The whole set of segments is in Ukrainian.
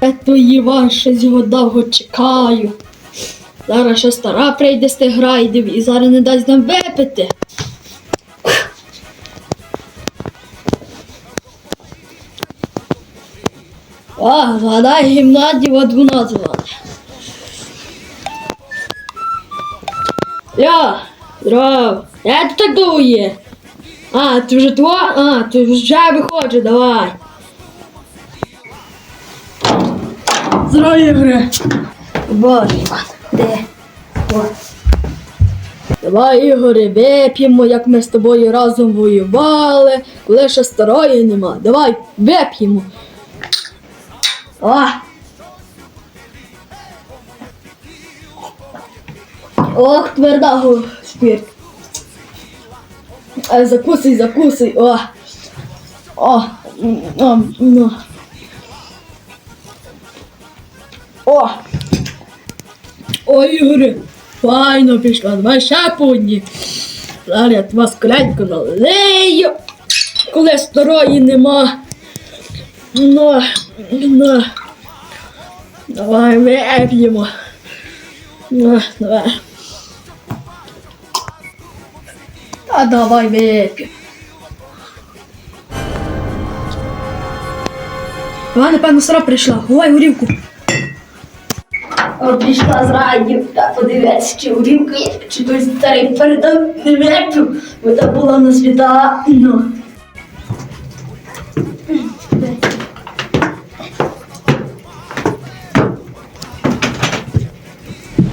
Я то Іван щось його довго чекаю. Зараз ще стара прийде з тих грайдів і зараз не дасть нам випити. О, згадай гімнадів от вона звати. Я, здоров. Я тут так довго. А, ти вже тво? А, ти вже виходжу, давай. Здорово, Ігоре. Боже, Іван, де? О. Давай, Ігоре, вип'ємо, як ми з тобою разом воювали, коли ще старої нема. Давай, вип'ємо. О! Ох, тверда спирт. Е, Закусуй, закусуй, о. О, м, о, О. О, Ігоре, файно пішла, давай по одній. Зараз я вас скоренько налею, коли старої нема. Ну, ну. Давай вип'ємо. Ну, давай. Та давай вип'ємо. Іван, напевно, стара прийшла. Гувай горівку. О, прийшла з радів, та подивитися, чи горівка є, чи той старий передав не бо та була на світа.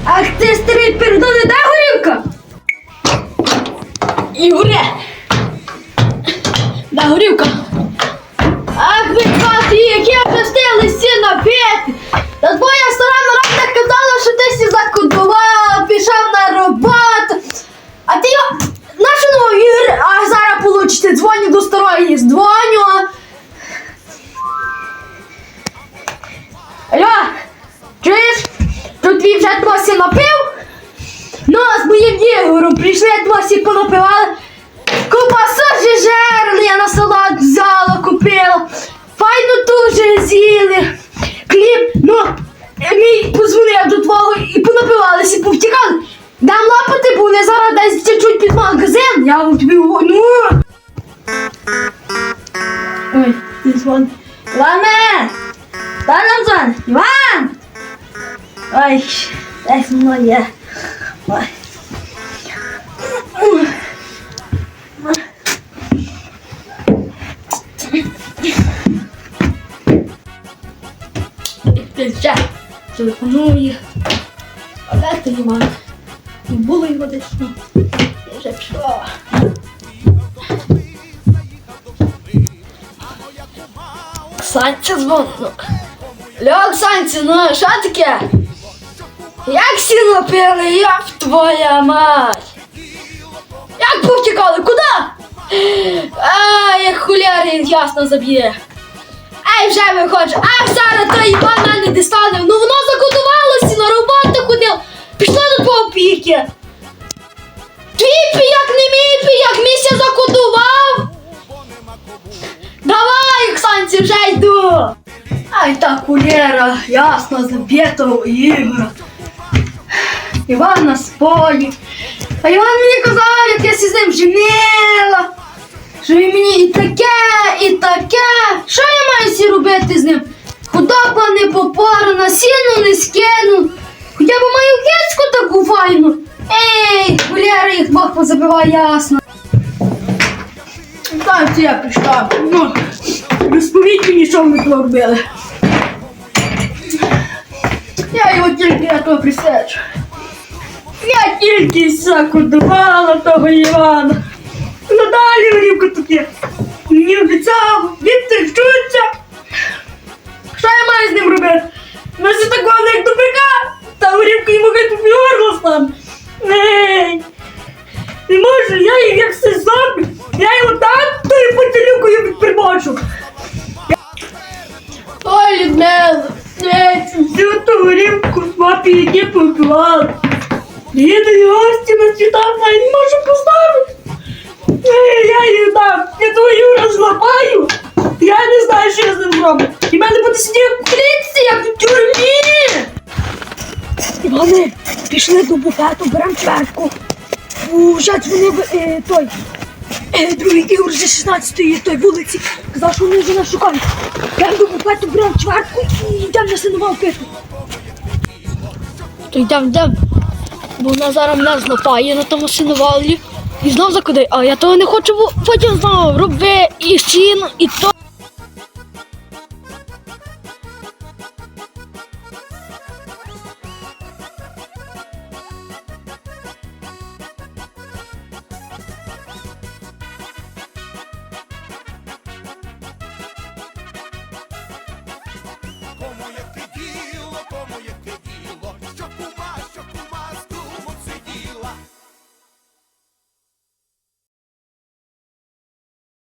Ах ти старий передоне, де горівка? Ігоре! Де горівка? Понапивали. Ковбасу же жерли, я на салат взяла, купила. Файно дуже з'їли. Хліб, ну, мій позвонив до твого і понапивалися, повтікали. Дам лапати, бо вони зараз десь течуть під магазин. Я вам тобі. Ну. Ой, ти дзвон. Іване! Дай нам. Іван! Ой, десь воно є. Ой. Ще телефонує. А де ти Іван? Не було його десь. Я вже пішла. Оксанці дзвоню. Льо, Оксанці, ну що таке? Як всі напили, як твоя мать? Як повтікали? Куди? А, як хуляри ясно заб'є. Ей, вже виходжу. Ах, зараз той Оксанці, вже йду. Ай, та кулєра, ясно, заб'є того Ігора. Іван на спої. А Іван мені казав, як я з ним женила. Що він мені і таке, і таке. Що я маю сі робити з ним? Худоба не попарена, сіну не скину. Хоча б маю кицьку таку файну. Ей, гуляри їх двох позабивай, ясно. Так, я прийшла. Ну, розповідь мені, що ми тут робили. Я його тільки на то присечу. Я тільки закодувала того Івана. Надалі горівка тут є. Мені обіцяв, відтечуться. Що я маю з ним робити? Ну це такого як добряка, та горівка йому геть тобі горло стане. Ей! Не можу, я їх як все зомбі. Я його так тою потілюкою відприбачу. Ой, Людмила, ей, всю ту горівку з папі які. Їду і гості на світах, я не можу поставити. Ей, я їх дам, я твою розлапаю. Я не знаю, що я з ним зроблю. І мене буде сидіти в клітці, як в тюрмі. Іване, пішли до буфету, беремо чвертку. Уже дзвонив е, той. Е, другий Ігор зі 16-ї той вулиці. Казав, що вони вже нас шукають. Я до буфету, беремо чвертку і йдемо на синувал пити. То йдемо, йдемо. Бо вона зараз нас злапає на тому синувалі. І знов закуди, а я того не хочу, бо потім знову роби і сіно, і то.